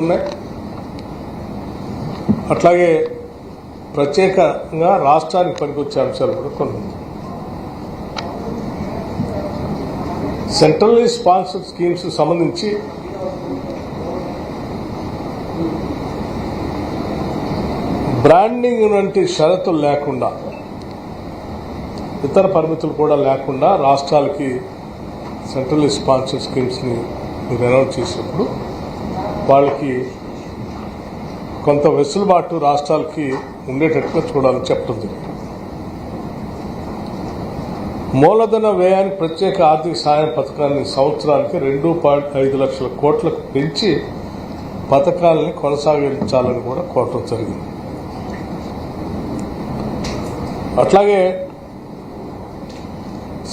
ఉన్నాయి అట్లాగే ప్రత్యేకంగా రాష్ట్రానికి పనికొచ్చే అంశాలు కూడా కొన్ని ఉన్నాయి. సెంట్రల్లీ స్పాన్సర్డ్ స్కీమ్స్ సంబంధించి బ్రాండింగ్ వంటి షరతులు లేకుండా ఇతర పరిమితులు కూడా లేకుండా రాష్ట్రాలకి సెంట్రల్ స్పాన్సర్డ్ స్కీమ్స్ని మీరు అనౌన్స్ చేసినప్పుడు వాళ్ళకి కొంత వెసులుబాటు రాష్ట్రాలకి ఉండేటట్టుగా చూడాలని చెప్తుంది. మూలధన వ్యయానికి ప్రత్యేక ఆర్థిక సహాయం పథకాన్ని సంవత్సరానికి రెండు పాయింట్ ఐదు లక్షల కోట్లకు పెంచి పథకాలని కొనసాగించాలని కూడా కోరటం జరిగింది. అట్లాగే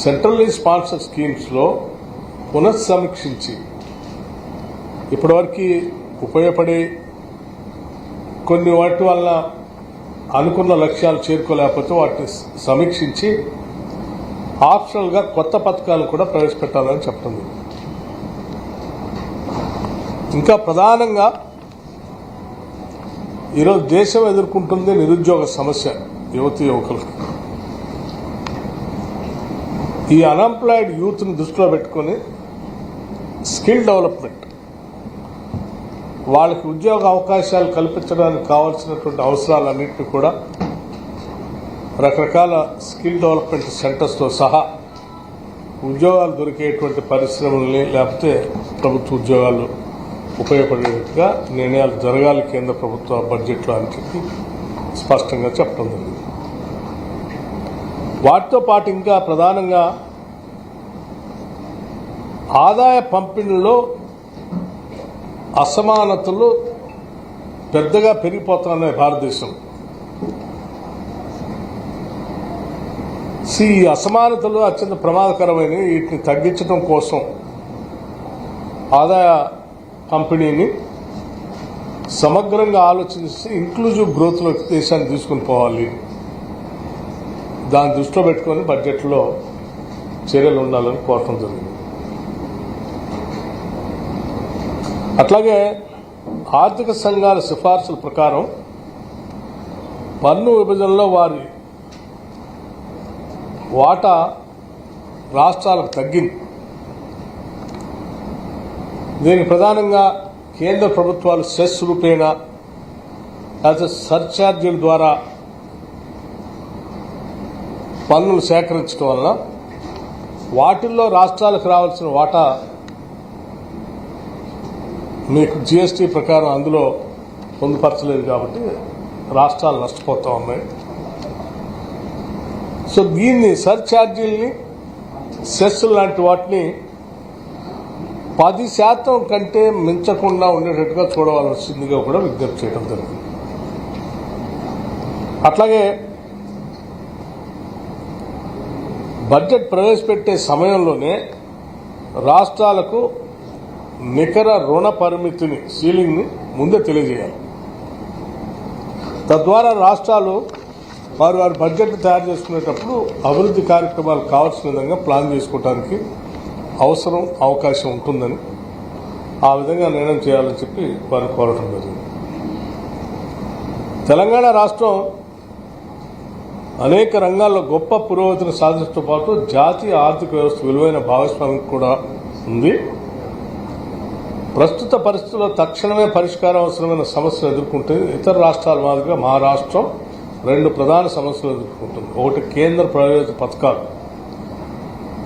సెంట్రల్లీ స్పాన్సర్ స్కీమ్స్లో పునఃసమీక్షించి ఇప్పటివరకు ఉపయోగపడే కొన్ని వాటి వల్ల అనుకున్న లక్ష్యాలు చేరుకోలేకపోతే వాటిని సమీక్షించి ఆప్షనల్గా కొత్త పథకాలు కూడా ప్రవేశపెట్టాలని చెప్తుంది ఇంకా ప్రధానంగా ఈరోజు దేశం ఎదుర్కొంటుంది నిరుద్యోగ సమస్య యువతి యువకులకు. ఈ అన్ఎంప్లాయిడ్ యూత్ని దృష్టిలో పెట్టుకొని స్కిల్ డెవలప్మెంట్. వాళ్ళకి ఉద్యోగ అవకాశాలు కల్పించడానికి కావాల్సినటువంటి అవసరాలన్నింటినీ కూడా రకరకాల స్కిల్ డెవలప్మెంట్ సెంటర్స్తో సహా ఉద్యోగాలు దొరికేటువంటి పరిశ్రమల్ని లేకపోతే ప్రభుత్వ ఉద్యోగాలు ఉపయోగపడేట్టుగా నిర్ణయాలు జరగాలి కేంద్ర ప్రభుత్వ బడ్జెట్లో అని చెప్పి స్పష్టంగా చెప్పడం జరిగింది. వాటితో పాటు ఇంకా ప్రధానంగా ఆదాయ పంపిణీలో అసమానతలు పెద్దగా పెరిగిపోతున్నాయి భారతదేశం సి ఈ అసమానతలు అత్యంత ప్రమాదకరమైనవి. వీటిని తగ్గించడం కోసం ఆదాయ పంపిణీని సమగ్రంగా ఆలోచించి ఇంక్లూజివ్ గ్రోత్లోకి దేశాన్ని తీసుకుని పోవాలి. దాన్ని దృష్టిలో పెట్టుకొని బడ్జెట్లో చర్యలు ఉండాలని కోరటం జరిగింది. అట్లాగే ఆర్థిక సంఘాల సిఫార్సుల ప్రకారం పన్ను విభజనలో వారి వాటా రాష్ట్రాలకు తగ్గింది. దీనికి ప్రధానంగా కేంద్ర ప్రభుత్వాలు సెస్ రూపేణా లేకపోతే సర్ఛార్జీల ద్వారా పన్నులు సేకరించడం వలన వాటిల్లో రాష్ట్రాలకు రావాల్సిన వాటా మీకు జిఎస్టీ ప్రకారం అందులో పొందుపరచలేదు కాబట్టి రాష్ట్రాలు నష్టపోతూ ఉన్నాయి. సో దీన్ని సర్ఛార్జీల్ని సెస్ లాంటి వాటిని పది శాతం కంటే మించకుండా ఉండేటట్టుగా చూడవలసిందిగా కూడా విజ్ఞప్తి చేయడం జరిగింది. అట్లాగే బడ్జెట్ ప్రవేశపెట్టే సమయంలోనే రాష్ట్రాలకు నికర రుణ పరిమితిని సీలింగ్ని ముందే తెలియజేయాలి. తద్వారా రాష్ట్రాలు వారు వారి బడ్జెట్ తయారు చేసుకునేటప్పుడు అభివృద్ధి కార్యక్రమాలు కావాల్సిన విధంగా ప్లాన్ చేసుకోవడానికి అవసరం అవకాశం ఉంటుందని ఆ విధంగా నిర్ణయం చేయాలని చెప్పి వారు కోరటం జరిగింది. తెలంగాణ రాష్ట్రం అనేక రంగాల్లో గొప్ప పురోగతిని సాధించడంతో పాటు జాతీయ ఆర్థిక వ్యవస్థ విలువైన భాగస్వామికి కూడా ఉంది. ప్రస్తుత పరిస్థితుల్లో తక్షణమే పరిష్కారం అవసరమైన సమస్యలు ఎదుర్కొంటుంది ఇతర రాష్ట్రాల మాదిరిగా మా రాష్ట్రం రెండు ప్రధాన సమస్యలు ఎదుర్కొంటుంది. ఒకటి కేంద్ర ప్రయోజన పథకాలు.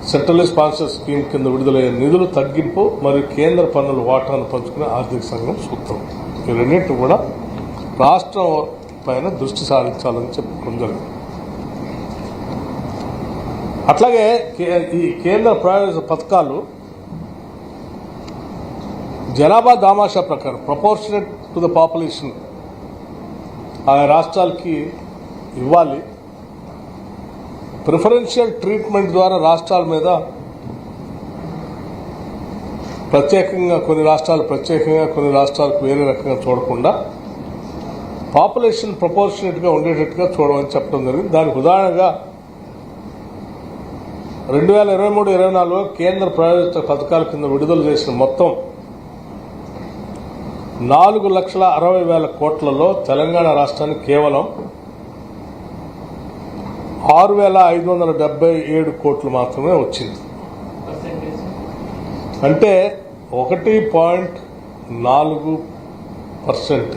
సెంట్రల్ స్పాన్సర్ స్కీమ్ కింద విడుదలయ్యే నిధులు తగ్గింపు మరియు కేంద్ర పన్నుల వాటాను పంచుకునే ఆర్థిక సంఘం సూత్రం. ఈ రెండింటి కూడా రాష్ట్రం పైన దృష్టి సారించాలని చెప్పుకోవడం జరిగింది. అట్లాగే కే- ఈ కేంద్ర ప్రయోజన పథకాలు జనాభా దామాషా ప్రకారం ప్రపోర్షనేట్ టు ద పాపులేషన్ ఆయా రాష్ట్రాలకి ఇవ్వాలి. ప్రిఫరెన్షియల్ ట్రీట్మెంట్ ద్వారా రాష్ట్రాల మీద ప్రత్యేకంగా కొన్ని రాష్ట్రాలు ప్రత్యేకంగా కొన్ని రాష్ట్రాలకు వేరే రకంగా చూడకుండా పాపులేషన్ ప్రపోర్షనేట్గా ఉండేటట్టుగా చూడమని చెప్పడం జరిగింది. దానికి ఉదాహరణగా రెండు వేల ఇరవై మూడు ఇరవై నాలుగులో కేంద్ర ప్రయోజక పథకాల కింద విడుదల చేసిన మొత్తం నాలుగు లక్షల అరవై వేల కోట్లలో తెలంగాణ రాష్ట్రానికి కేవలం ఆరు వేల ఐదు వందల డెబ్బై ఏడు కోట్లు మాత్రమే వచ్చింది. అంటే ఒకటి పాయింట్ నాలుగు పర్సెంట్.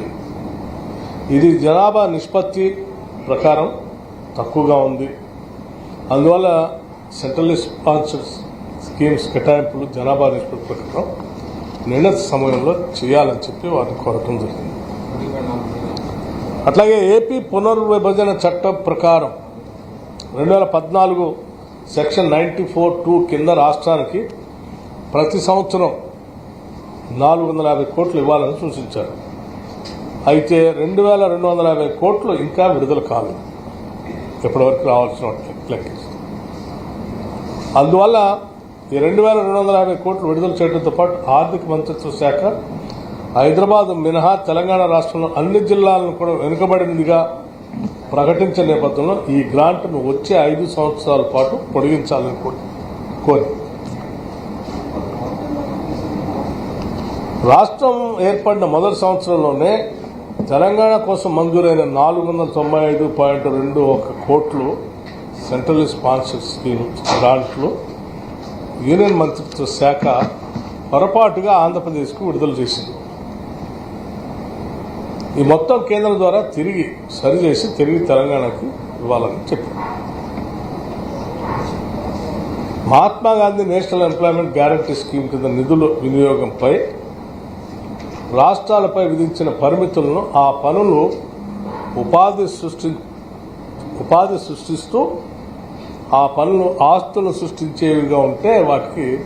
ఇది జనాభా నిష్పత్తి ప్రకారం తక్కువగా ఉంది. అందువల్ల సెంట్రల్ స్పాన్సర్ స్కీమ్స్ కేటాయింపులు జనాభా నిష్పత్తి ప్రకారం నిర్ణీత సమయంలో చేయాలని చెప్పి వారిని కోరటం జరిగింది. అట్లాగే ఏపీ పునర్విభజన చట్టం ప్రకారం రెండు వేల పద్నాలుగు సెక్షన్ నైంటీ ఫోర్ టూ కింద రాష్ట్రానికి ప్రతి సంవత్సరం నాలుగు వందల యాభై కోట్లు ఇవ్వాలని సూచించారు. అయితే రెండు వేల రెండు వందల యాభై కోట్లు ఇంకా విడుదల కాలేదు. ఇప్పటివరకు రావాల్సిన లెక్కిస్తూ అందువల్ల ఈ రెండు వేల రెండు వందల యాభై కోట్లు విడుదల చేయడంతో పాటు ఆర్థిక మంత్రిత్వ శాఖ హైదరాబాద్ మినహా తెలంగాణ రాష్ట్రంలో అన్ని జిల్లాలను కూడా వెనుకబడిందిగా ప్రకటించిన నేపథ్యంలో ఈ గ్రాంట్ను వచ్చే ఐదు సంవత్సరాల పాటు పొడిగించాలని కోరి. రాష్ట్రం ఏర్పడిన మొదటి సంవత్సరంలోనే తెలంగాణ కోసం మంజూరైన నాలుగు వందల తొంభై ఐదు పాయింట్ రెండు ఒక కోట్లు సెంట్రల్ స్పాన్సర్ స్కీమ్ గ్రాంట్లు యూనియన్ మంత్రిత్వ శాఖ పొరపాటుగా ఆంధ్రప్రదేశ్కు విడుదల చేసింది. ఈ మొత్తం కేంద్రం ద్వారా తిరిగి సరిచేసి తిరిగి తెలంగాణకు ఇవ్వాలని చెప్పారు. Mahatma Gandhi national employment guarantee scheme కింద నిధుల వినియోగంపై రాష్ట్రాలపై విధించిన పరిమితులను ఆ పనులు ఉపాధి సృష్టి ఉపాధి సృష్టిస్తూ ఆ పనులు ఆస్తులు సృష్టించేవిగా ఉంటే వాటికి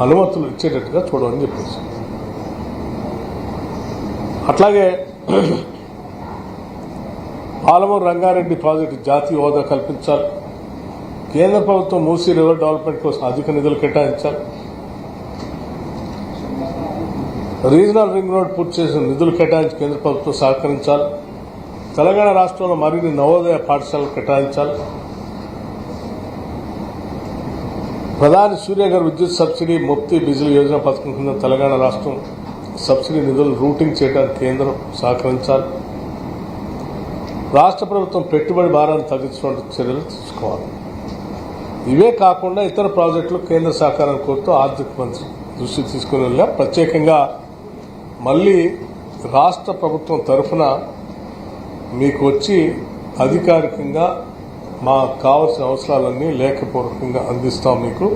అనుమతులు ఇచ్చేటట్టుగా చూడమని చెప్పేసి. అట్లాగే పాలమూరు రంగారెడ్డి ప్రాజెక్టు జాతీయ హోదా కల్పించాలి. కేంద్ర ప్రభుత్వం మూసీ రివర్ డెవలప్మెంట్ కోసం అధిక నిధులు కేటాయించాలి. రీజనల్ రింగ్ రోడ్ పూర్తి చేసిన నిధులు కేటాయించి కేంద్ర ప్రభుత్వం సహకరించాలి. తెలంగాణ రాష్ట్రంలో మరిన్ని నవోదయ పాఠశాలలు కేటాయించాలి. ప్రధాని సూర్య గారి విద్యుత్ సబ్సిడీ ముక్తి బిజిల్ యోజన పథకం కింద తెలంగాణ రాష్ట్రం సబ్సిడీ నిధులు రూటింగ్ చేయడానికి కేంద్రం సహకరించాలి. రాష్ట్ర ప్రభుత్వం పెట్టుబడి భారాన్ని తగ్గించడానికి చర్యలు తీసుకోవాలి. ఇవే కాకుండా ఇతర ప్రాజెక్టులు కేంద్ర సహకారం కోరుతూ ఆర్థిక మంత్రి దృష్టి తీసుకుని ప్రత్యేకంగా మళ్ళీ రాష్ట్ర ప్రభుత్వం తరఫున మీకు వచ్చి అధికారికంగా మాకు కావాల్సిన అవసరాలన్నీ లేఖపూర్వకంగా అందిస్తాం మీకు.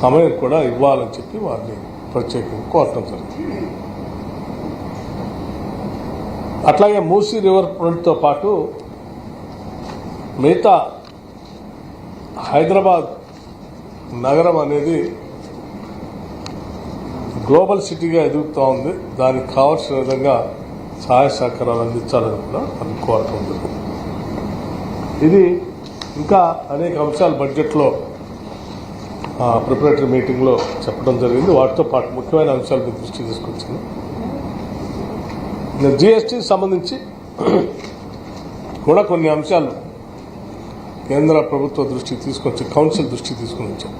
సమయం కూడా ఇవ్వాలని చెప్పి వారిని ప్రత్యేకంగా కోరటం జరిగింది. అట్లాగే మూసీ రివర్ ఫ్రంట్తో పాటు మిగతా హైదరాబాద్ నగరం అనేది గ్లోబల్ సిటీగా ఎదుగుతూ ఉంది. దానికి కావాల్సిన విధంగా సహాయ సహకారాలు అందించాలని కూడా అది కోరటం జరిగింది. ఇది ఇంకా అనేక అంశాలు బడ్జెట్లో ప్రిపరేటరీ మీటింగ్లో చెప్పడం జరిగింది. వాటితో పాటు ముఖ్యమైన అంశాలు మీ దృష్టి తీసుకొచ్చింది. జిఎస్టీకి సంబంధించి కూడా కొన్ని అంశాలు కేంద్ర ప్రభుత్వ దృష్టికి తీసుకొచ్చి కౌన్సిల్ దృష్టికి తీసుకుని వచ్చారు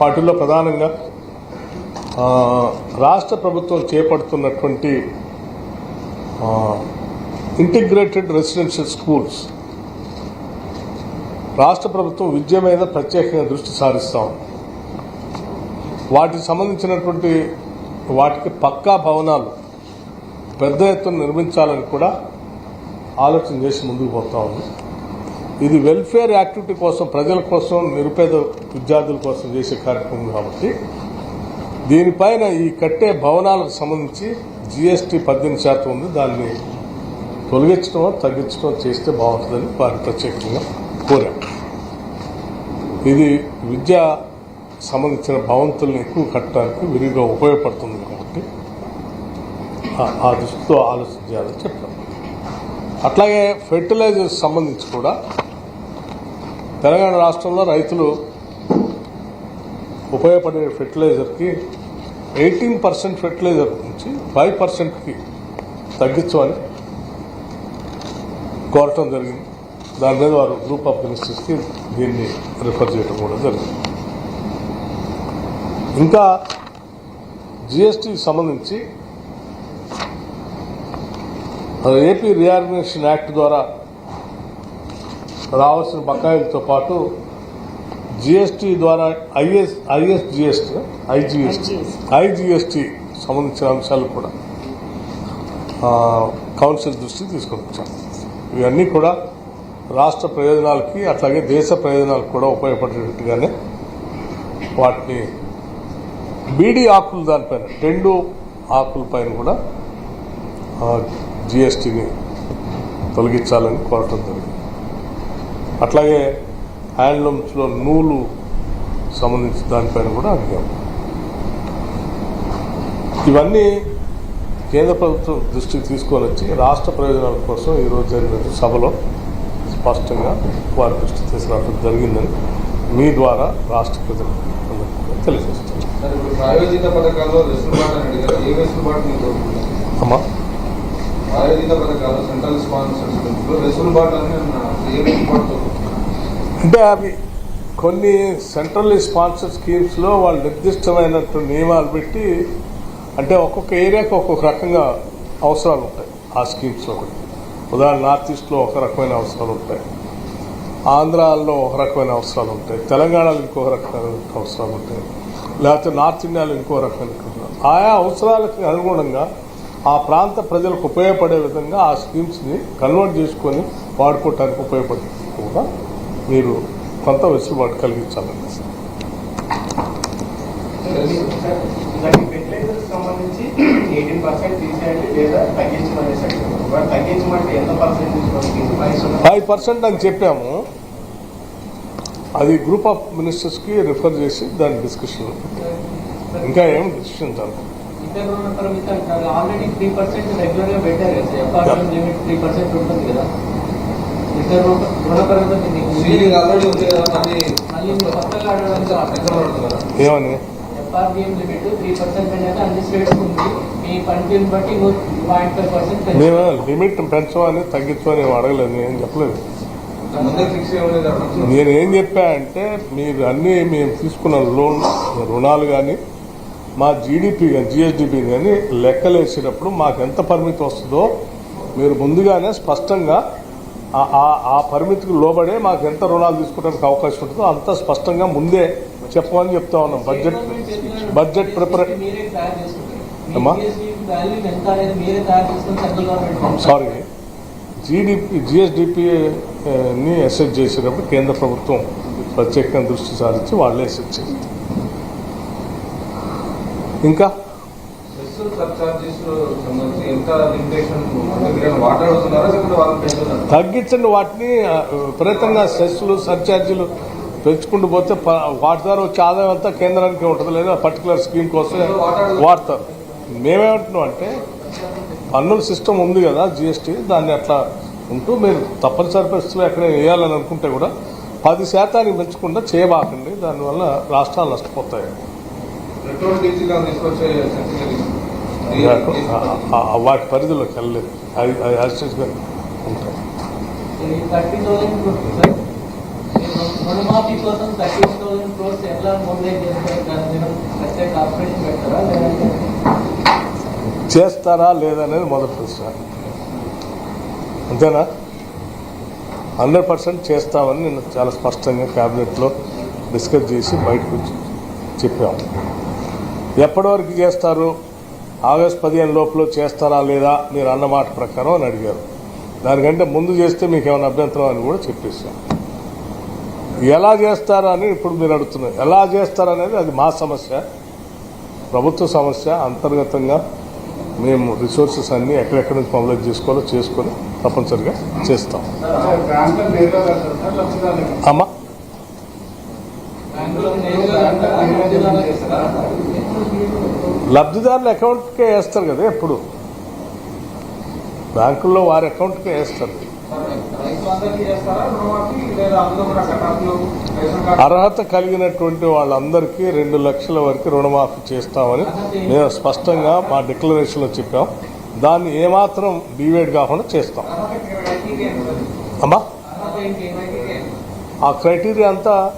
వాటిల్లో ప్రధానంగా రాష్ట్ర ప్రభుత్వం చేపడుతున్నటువంటి ఇంటిగ్రేటెడ్ రెసిడెన్షియల్ స్కూల్స్ రాష్ట్ర ప్రభుత్వం విద్య మీద ప్రత్యేకంగా దృష్టి సారిస్తాం వాటికి సంబంధించినటువంటి వాటికి పక్కా భవనాలు పెద్ద ఎత్తున నిర్మించాలని కూడా ఆలోచన చేసి ముందుకు పోతా ఉంది. ఇది వెల్ఫేర్ యాక్టివిటీ కోసం ప్రజల కోసం నిరుపేద విద్యార్థుల కోసం చేసే కార్యక్రమం కాబట్టి దీనిపైన ఈ కట్టే భవనాలకు సంబంధించి జిఎస్టీ పద్దెనిమిది శాతం ఉంది. దాన్ని తొలగించడం తగ్గించడం చేస్తే బాగుంటుందని వారి ప్రత్యేకంగా కోరాం. ఇది విద్య సంబంధించిన భవంతుల్ని ఎక్కువ కట్టడానికి విరిగా ఉపయోగపడుతుంది కాబట్టి ఆ- ఆ దృష్టితో ఆలోచన చేయాలని చెప్పారు అట్లాగే ఫెర్టిలైజర్స్ సంబంధించి కూడా తెలంగాణ రాష్ట్రంలో రైతులు ఉపయోగపడే ఫెర్టిలైజర్కి ఎయిటీన్ పర్సెంట్ ఫెర్టిలైజర్ నుంచి ఫైవ్ పర్సెంట్కి తగ్గించమని కోరటం జరిగింది. దాని మీద వారు గ్రూప్ ఆఫ్ మినిస్టర్స్కి దీన్ని రిఫర్ చేయడం కూడా జరిగింది. ఇంకా జిఎస్టీకి సంబంధించి ఏపీ రీఆర్గనైజేషన్ యాక్ట్ ద్వారా రావాల్సిన బకాయిలతో పాటు జిఎస్టీ ద్వారా IS IS GST IGST IGST సంబంధించిన అంశాలు కూడా కౌన్సిల్ దృష్టికి తీసుకొని వచ్చాం ఇవన్నీ కూడా రాష్ట్ర ప్రయోజనాలకి అట్లాగే దేశ ప్రయోజనాలకు కూడా ఉపయోగపడేటట్టుగానే వాటిని బీడీ ఆకులు దానిపైన రెండు ఆకుల పైన కూడా జిఎస్టీని తొలగించాలని కోరటం జరిగింది. అట్లాగే హ్యాండ్లూమ్స్లో నూలు సంబంధించిన దానిపైన కూడా అడిగాం. ఇవన్నీ కేంద్ర ప్రభుత్వం దృష్టికి తీసుకొని వచ్చి రాష్ట్ర ప్రయోజనాల కోసం ఈరోజు జరిగిన సభలో స్పష్టంగా వారి దృష్టి తీసుకురావడం జరిగిందని మీ ద్వారా రాష్ట్ర ప్రజలకు తెలియజేస్తున్నాను సార్ ఇప్పుడు ప్రాయోజిత పథకాల్లో వెసులుబాటు అని అడిగారు ఏ వెసులుబాటు మీకు దొరుకుతుంది? అమ్మా ప్రాయోజిత పథకాలు సెంట్రల్ స్పాన్సర్స్లో వెసులుబాటు అని అన్నారు. ఏ వెసులుబాటు దొరుకుతుంది? అంటే అవి కొన్ని సెంట్రల్ స్పాన్సర్ స్కీమ్స్లో వాళ్ళు నిర్దిష్టమైనట్టు నియమాలు పెట్టి అంటే ఒక్కొక్క ఏరియాకి ఒక్కొక్క రకంగా అవసరాలు ఉంటాయి ఆ స్కీమ్స్లో కూడా ఉదాహరణ నార్త్ ఈస్ట్లో ఒక రకమైన అవసరాలు ఉంటాయి. ఆంధ్రాలో ఒక రకమైన అవసరాలు ఉంటాయి. తెలంగాణలో ఇంకో రకమైన అవసరాలు ఉంటాయి. లేకపోతే నార్త్ ఇండియాలో ఇంకో రకమైన ఆయా అవసరాలకు అనుగుణంగా ఆ ప్రాంత ప్రజలకు ఉపయోగపడే విధంగా ఆ స్కీమ్స్ని కన్వర్ట్ చేసుకొని వాడుకోవటానికి ఉపయోగపడే కూడా మీరు కొంత వెసులుబాటు కలిగించాలండి. సార్ సంబంధించి ఎయిటీన్ పర్సెంట్ తీసేయండి లేదా తగ్గించమని చెప్పారు తగ్గించమంటే ఎంత పర్సెంటేజ్ వస్తుంది ఫైవ్ పర్సెంట్ అని చెప్పాము. అది గ్రూప్ ఆఫ్ మినిస్టర్స్కి రిఫర్ చేసి దాని డిస్కషన్ ఇంకా ఏం డిసిషన్ జరగదు. ఇతర ఎఫ్ఆర్ఎం లిమిట్ త్రీ పర్సెంట్ అనేది అన్ని స్టేట్స్ ఉంది. మీ పనితీరుని బట్టి పాయింట్ ఫైవ్ పర్సెంట్ నేను లిమిట్ పెంచమని తగ్గించమని అడగలేదు నేను చెప్పలేదు. నేను ఏం చెప్పా అంటే మీరు అన్నీ మేము తీసుకున్న లోన్ రుణాలు కానీ మా జీడిపి కానీ జిఎస్డిపి కానీ లెక్కలేసేటప్పుడు మాకు ఎంత పరిమితి వస్తుందో మీరు ముందుగానే స్పష్టంగా ఆ- ఆ- ఆ పరిమితికి లోబడే మాకు ఎంత రుణాలు తీసుకోవడానికి అవకాశం ఉంటుందో అంత స్పష్టంగా ముందే చెప్పమని చెప్తా ఉన్నాం. బడ్జెట్ బడ్జెట్ ప్రిపరే మీరే తయారు చేసుకుంటారు అమ్మా? వాల్యూ ఎంత అనేది మీరే తయారు చేసుకుని సెంట్రల్ గవర్నమెంట్ సారీ జీడిపి జిఎస్డిపిని అసెస్ చేసేటప్పుడు కేంద్ర ప్రభుత్వం ప్రత్యేకంగా దృష్టి సారించి వాళ్ళే అసెస్ చేస్తారు. ఇంకా? తగ్గించండి వాటిని ఆ, విపరీతంగా సెస్లు సర్చార్జీలు పెంచుకుంటూ పోతే వాటి ద్వారా వచ్చే ఆదాయం అంతా కేంద్రానికి ఉంటుంది లేదా పర్టికులర్ స్కీమ్ కోసం వాడతారు. మేమేమంటున్నాం అంటే పన్నుల సిస్టమ్ ఉంది కదా జిఎస్టీ దాన్ని అట్లా ఉంటూ మీరు తప్పనిసరి పరిస్థితుల్లో ఎక్కడ వేయాలని అనుకుంటే కూడా పది శాతానికి పెంచకుండా చేయబాకండి దానివల్ల రాష్ట్రాలు నష్టపోతాయి. వాటి పరిధిలోకి వెళ్ళలేదు. యాక్సిడెంట్గా ఉంటాయి థర్టీ థౌసండ్ రుణమాఫీ కోసం థర్టీ థౌసండ్ క్రోర్స్ ఎట్లా ముందే చేస్తారు? ప్రత్యేక ఆపరేషన్ పెడతారా లేదంటే చేస్తారా లేదనేది మొదటి ప్రశ్న. అంతేనా? హండ్రెడ్ పర్సెంట్ చేస్తామని నేను చాలా స్పష్టంగా క్యాబినెట్లో డిస్కస్ చేసి బయటకు వచ్చి చెప్పాము ఎప్పటి వరకు చేస్తారు? ఆగస్ట్ పదిహేను లోపల చేస్తారా లేదా? మీరు అన్న మాట ప్రకారం అని అడిగారు. దానికంటే ముందు చేస్తే మీకు ఏమైనా అభ్యంతరం అని కూడా చెప్పేసాం ఎలా చేస్తారని ఇప్పుడు మీరు అడుగుతున్నారు. ఎలా చేస్తారనేది అది మా సమస్య. ప్రభుత్వ సమస్య అంతర్గతంగా మేము రిసోర్సెస్ అన్నీ ఎక్కడెక్కడి నుంచి మొబిలైజ్ చేసుకోవాలో చేసుకొని తప్పనిసరిగా చేస్తాం. అమ్మా. లబ్ధిదారుల అకౌంట్కే వేస్తారు కదా ఎప్పుడు? బ్యాంకుల్లో వారి అకౌంట్కే వేస్తారు. అర్హత కలిగినటువంటి వాళ్ళందరికీ రెండు లక్షల వరకు రుణమాఫీ చేస్తామని మేము స్పష్టంగా మా డిక్లరేషన్లో చెప్పాం. దాన్ని ఏమాత్రం డివైడ్ కాకుండా చేస్తాం. అమ్మా? ఆ క్రైటీరియా అంతా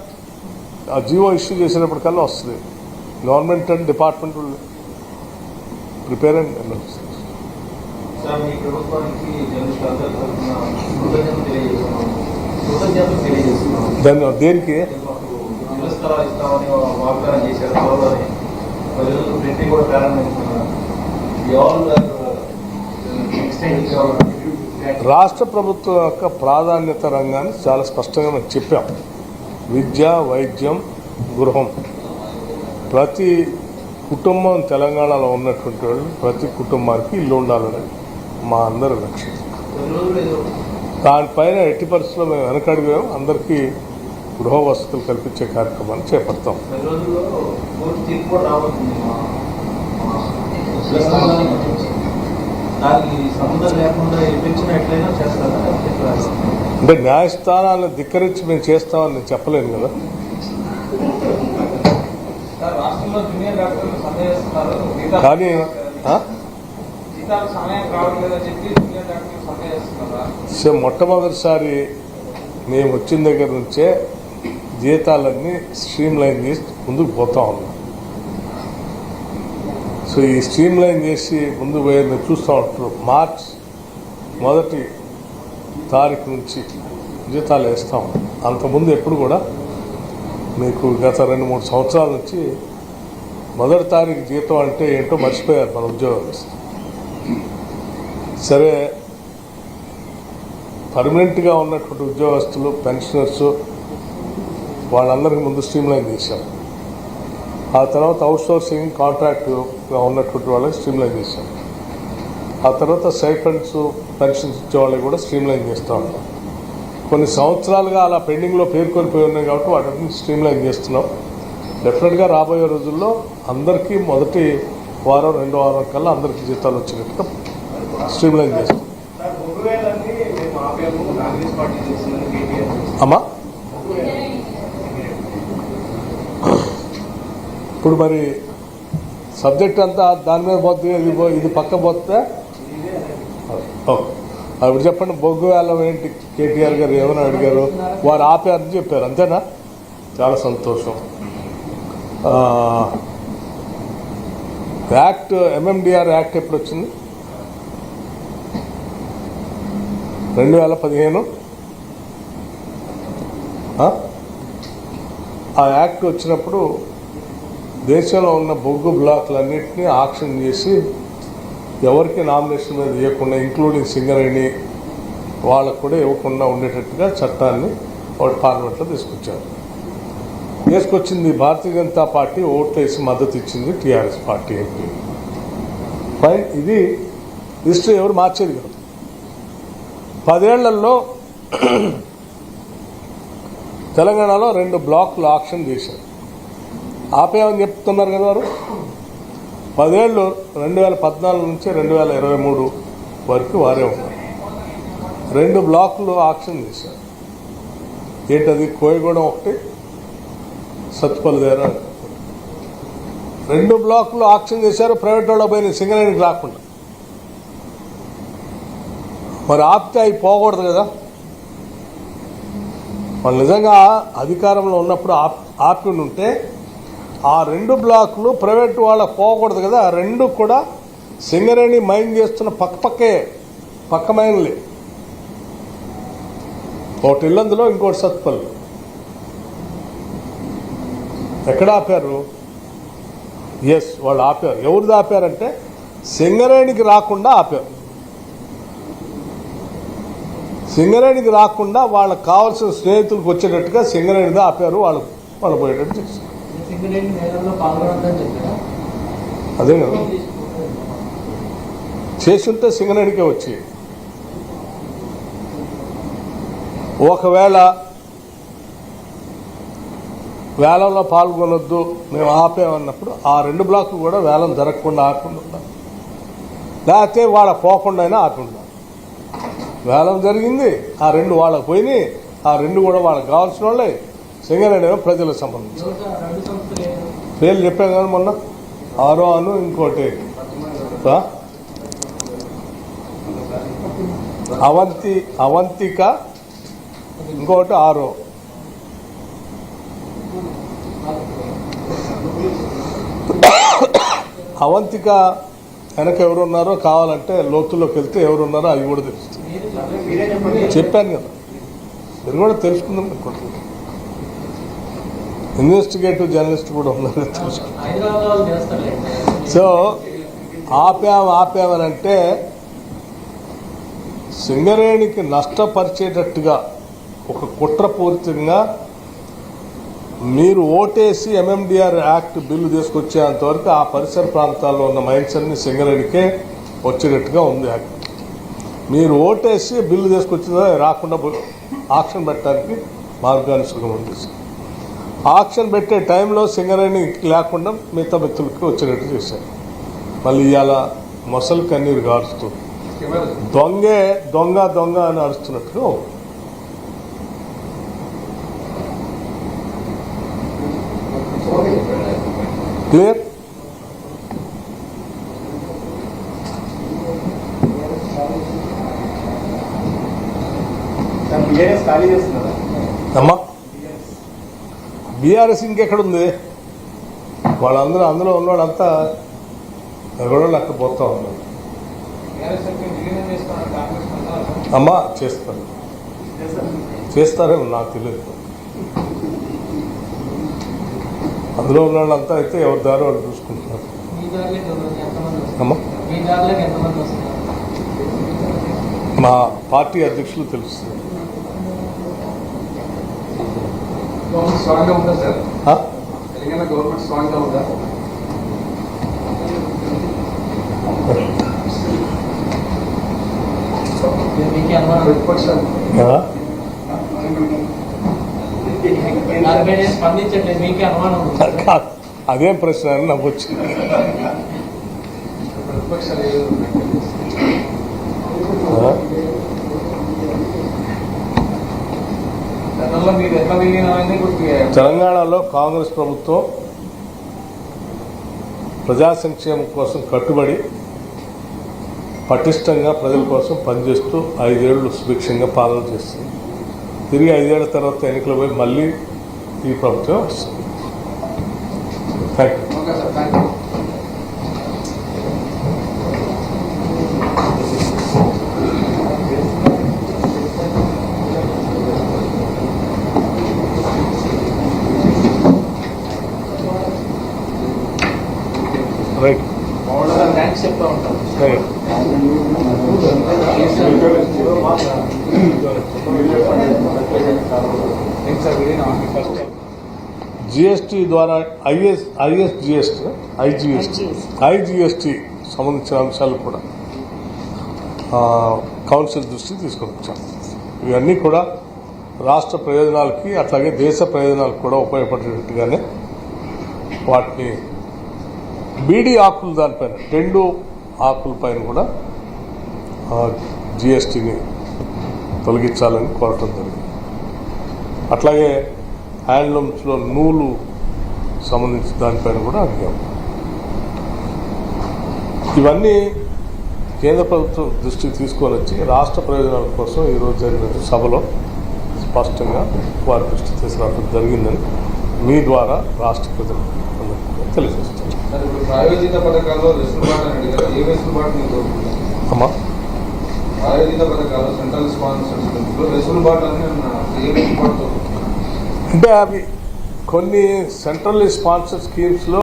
ఆ జీవో ఇష్యూ చేసినప్పటికల్లా వస్తుంది. Government and department prepare and sir మీ ప్రభుత్వానికి దాన్ని దేనికి? రాష్ట్ర ప్రభుత్వం యొక్క ప్రాధాన్యత రంగాన్ని చాలా స్పష్టంగా మనం చెప్పాం. విద్య వైద్యం గృహం. ప్రతి కుటుంబం తెలంగాణలో ఉన్నటువంటి వాళ్ళు ప్రతి కుటుంబానికి ఇల్లు ఉండాలని మా అందరి లక్ష్యం. దానిపైన ఎట్టి పరిస్థితుల్లో మేము వెనకడిగాం అందరికీ గృహ వసతులు కల్పించే కార్యక్రమాన్ని చేపడతాం. అంటే న్యాయస్థానాలను ధిక్కరించి మేము చేస్తామని నేను చెప్పలేను కదా. కానీ సో మొట్టమొదటిసారి మేము వచ్చిన దగ్గర నుంచే జీతాలన్నీ స్ట్రీమ్ లైన్ చేసి ముందుకు పోతా ఉన్నాం. సో ఈ స్ట్రీమ్ లైన్ చేసి ముందు పోయేది చూస్తూ ఉంటారు. మార్చ్ మొదటి తారీఖు నుంచి జీతాలు వేస్తాం అంతకుముందు ఎప్పుడు కూడా మీకు గత రెండు మూడు సంవత్సరాల నుంచి మొదటి తారీఖు జీతం అంటే ఏంటో మర్చిపోయారు మన ఉద్యోగాలు సరే పర్మనెంట్గా ఉన్నటువంటి ఉద్యోగస్తులు పెన్షనర్స్ వాళ్ళందరికీ ముందు స్ట్రీమ్లైన్ చేశాం ఆ తర్వాత అవుట్సోర్సింగ్ కాంట్రాక్ట్గా ఉన్నటువంటి వాళ్ళకి స్ట్రీమ్లైన్ చేశాం ఆ తర్వాత సైఫండ్స్ పెన్షన్స్ ఇచ్చే వాళ్ళకి కూడా స్ట్రీమ్లైన్ చేస్తూ ఉంటాం కొన్ని సంవత్సరాలుగా అలా పెండింగ్లో పేర్కొనిపోయి ఉన్నాయి కాబట్టి వాటిని స్ట్రీమ్లైన్ చేస్తున్నాం. డెఫినెట్గా రాబోయే రోజుల్లో అందరికీ మొదటి వారం రెండో వారం కల్లా అందరికీ జీతాలు వచ్చినట్టుగా స్ట్రీమ్లైన్ చేస్తాం. అమ్మా? ఇప్పుడు మరి సబ్జెక్ట్ అంతా దాని మీద పోతే ఇది ఇది పక్క పోతే? ఓకే. ఇప్పుడు చెప్పండి బొగ్గు వేలం ఏంటి? కేటీఆర్ గారు ఏమని అడిగారు? వారు ఆపారని చెప్పారు అంతేనా? చాలా సంతోషం. యాక్ట్ ఎంఎండిఆర్ యాక్ట్ ఎప్పుడు వచ్చింది? రెండు వేల పదిహేను. ఆ? యాక్ట్ వచ్చినప్పుడు దేశంలో ఉన్న బొగ్గు బ్లాక్లన్నింటినీ ఆక్షన్ చేసి ఎవరికి నామినేషన్ మీద ఇవ్వకుండా ఇంక్లూడింగ్ సింగరేణి వాళ్ళకు కూడా ఇవ్వకుండా ఉండేటట్టుగా చట్టాన్ని వాడు పార్లమెంట్లో తీసుకొచ్చారు. తీసుకొచ్చింది భారతీయ జనతా పార్టీ ఓట్లు వేసి మద్దతు ఇచ్చింది టీఆర్ఎస్ పార్టీ ఎంపీ. ఫైన్ ఇది హిస్టరీ ఎవరు మార్చేది కదా. పదేళ్ళలో తెలంగాణలో రెండు బ్లాక్లు ఆక్షన్ చేశారు. ఆపేమని చెప్తున్నారు కదా వారు? పదేళ్ళు రెండు వేల పద్నాలుగు నుంచి రెండు వేల ఇరవై మూడు వరకు వారే ఉన్నారు. రెండు బ్లాకులు ఆక్షన్ చేశారు. ఏంటది? కోయగూడెం ఒకటి సత్తుపల్లి దగ్గర రెండు బ్లాకులు ఆక్షన్ చేశారు ప్రైవేట్ వాళ్ళ పోయిన సింగరేణికి రాకుండా. మరి ఆపితే అవి పోకూడదు కదా. వాళ్ళు నిజంగా అధికారంలో ఉన్నప్పుడు ఆప్ ఆపి ఉంటే ఆ రెండు బ్లాకులు ప్రైవేట్ వాళ్ళకి పోకూడదు కదా. ఆ రెండు కూడా సింగరేణి మైన్ చేస్తున్న పక్క పక్కే పక్క మైన్లే. ఒకటి ఇల్లందులో ఇంకోటి సత్పల్లి. ఎక్కడ ఆపారు? ఎస్ వాళ్ళు ఆపారు. ఎవరిది ఆపారంటే సింగరేణికి రాకుండా ఆపారు. సింగరేణికి రాకుండా వాళ్ళకి కావాల్సిన స్నేహితులకు వచ్చేటట్టుగా సింగరేణిది ఆపారు వాళ్ళు వాళ్ళు పోయేటట్టు అదే కదా. చేసుంటే సింగరేణికే వచ్చి ఒకవేళ వేలంలో పాల్గొనొద్దు మేము ఆపేమన్నప్పుడు ఆ రెండు బ్లాకులు కూడా వేలం జరగకుండా ఆపకుండా లేకపోతే వాళ్ళ పోకుండా అయినా ఆపి వేలం జరిగింది. ఆ రెండు వాళ్ళకి పోయినాయి. ఆ రెండు కూడా వాళ్ళకి కావాల్సిన వాళ్ళే. సింగరేణి ప్రజలకు సంబంధించి పేర్లు చెప్పాను కదా మొన్న. ఆరో అను ఇంకోటి. అవంతి అవంతిక ఇంకోటి ఆరో. అవంతిక వెనక ఎవరున్నారో కావాలంటే లోతుల్లోకి వెళ్తే ఎవరున్నారో అవి కూడా తెలుస్తుంది. చెప్పాను కదా. మీరు కూడా తెలుసుకుందాం అనుకుంటున్నాను. ఇన్వెస్టిగేటివ్ జర్నలిస్ట్ కూడా ఉన్నారు కదా సో ఆపాం ఆపామనంటే సింగరేణికి నష్టపరిచేటట్టుగా ఒక కుట్రపూరితంగా మీరు ఓటేసి ఎంఎండిఆర్ యాక్ట్ బిల్లు తీసుకొచ్చేంతవరకు ఆ పరిసర ప్రాంతాల్లో ఉన్న మైన్స్ అన్ని సింగరేణికే వచ్చేటట్టుగా ఉంది యాక్ట్ మీరు ఓటేసి బిల్లు తీసుకొచ్చిన రాకుండా ఆక్షన్ పెట్టడానికి మార్గాలు సుగమం చేశారు. ఆక్షన్ పెట్టే టైంలో సింగరేణి లేకుండా మిగతా వ్యక్తులకి వచ్చేటట్టు చేశారు. మళ్ళీ ఇవాళ మొసలు కన్నీరు గారుస్తూ దొంగే దొంగ దొంగ అని అరుస్తున్నట్టు క్లియర్ సార్ బీఆర్ఎస్ ఖాళీ చేస్తున్నారా అమ్మా బీఆర్ఎస్ ఇంకెక్కడుంది? వాళ్ళందరూ అందులో ఉన్నవాళ్ళంతా ఎక్కడో లెక్క పోతా ఉన్నారు. అమ్మా చేస్తారు. చేస్తారేమో నాకు తెలియదు. అందులో ఉన్న వాళ్ళంతా అయితే ఎవరి దారి వాళ్ళు చూసుకుంటున్నారు. అమ్మా? మా పార్టీ అధ్యక్షులు తెలుస్తుంది గవర్నమెంట్ స్ట్రాంగ్గా ఉందా సార్ ఆ? తెలంగాణ గవర్నమెంట్ స్ట్రాంగ్గా ఉందా మీకే అనుమానం ప్రతిపక్షాలు ఆ? దానిపై నేను స్పందించట్లేదు మీకే అనుమానం ఉంది కాదు. అదేం ప్రశ్న? అని నాకు వచ్చింది ప్రతిపక్షాలు ఏవి ఉన్నాయి ఆ? గతంలో మీరు ఎట్లా విలీనమైంది గుర్తు తెలంగాణలో కాంగ్రెస్ ప్రభుత్వం ప్రజా సంక్షేమం కోసం కట్టుబడి పటిష్టంగా ప్రజల కోసం పనిచేస్తూ ఐదేళ్ళు సుభిక్షంగా పాలన చేస్తుంది. తిరిగి ఐదేళ్ళ తర్వాత ఎన్నికలు పోయి మళ్ళీ ఈ ప్రభుత్వం వస్తుంది. Thank you okay sir thank you right sir thanks చెప్తా ఉంటాం రైట్ ఏంటి సార్ విలీనం జిఎస్టీ ద్వారా IS IS GST IGST IGST సంబంధించిన అంశాలు కూడా ఆ, కౌన్సిల్ దృష్టికి తీసుకొని వచ్చాం ఇవన్నీ కూడా రాష్ట్ర ప్రయోజనాలకి అట్లాగే దేశ ప్రయోజనాలకు కూడా ఉపయోగపడేటట్టుగానే వాటిని బీడీ ఆకులు దానిపైన రెండు ఆకుల పైన కూడా జిఎస్టీని తొలగించాలని కోరటం జరిగింది. అట్లాగే హ్యాండ్లూమ్స్లో నూలు సంబంధించిన దానిపైన కూడా అడిగాము ఇవన్నీ కేంద్ర ప్రభుత్వం దృష్టికి తీసుకొని వచ్చి రాష్ట్ర ప్రయోజనాల కోసం ఈరోజు జరిగిన సభలో స్పష్టంగా వారి దృష్టి తీసుకురావడం జరిగిందని మీ ద్వారా రాష్ట్ర ప్రజలకు తెలియజేస్తాను ఇప్పుడు ప్రాయోజిత పథకాల్లో వెసులుబాటు అని అడిగారు. ఏ వెసులుబాటు అమ్మా? ప్రాయోజిత పథకాలు సెంట్రల్ స్పాన్సర్స్లో వెసులుబాటు అని ఏ వెసులుబాటు దొరుకుతుంది అంటే అవి కొన్ని సెంట్రల్ స్పాన్సర్ స్కీమ్స్లో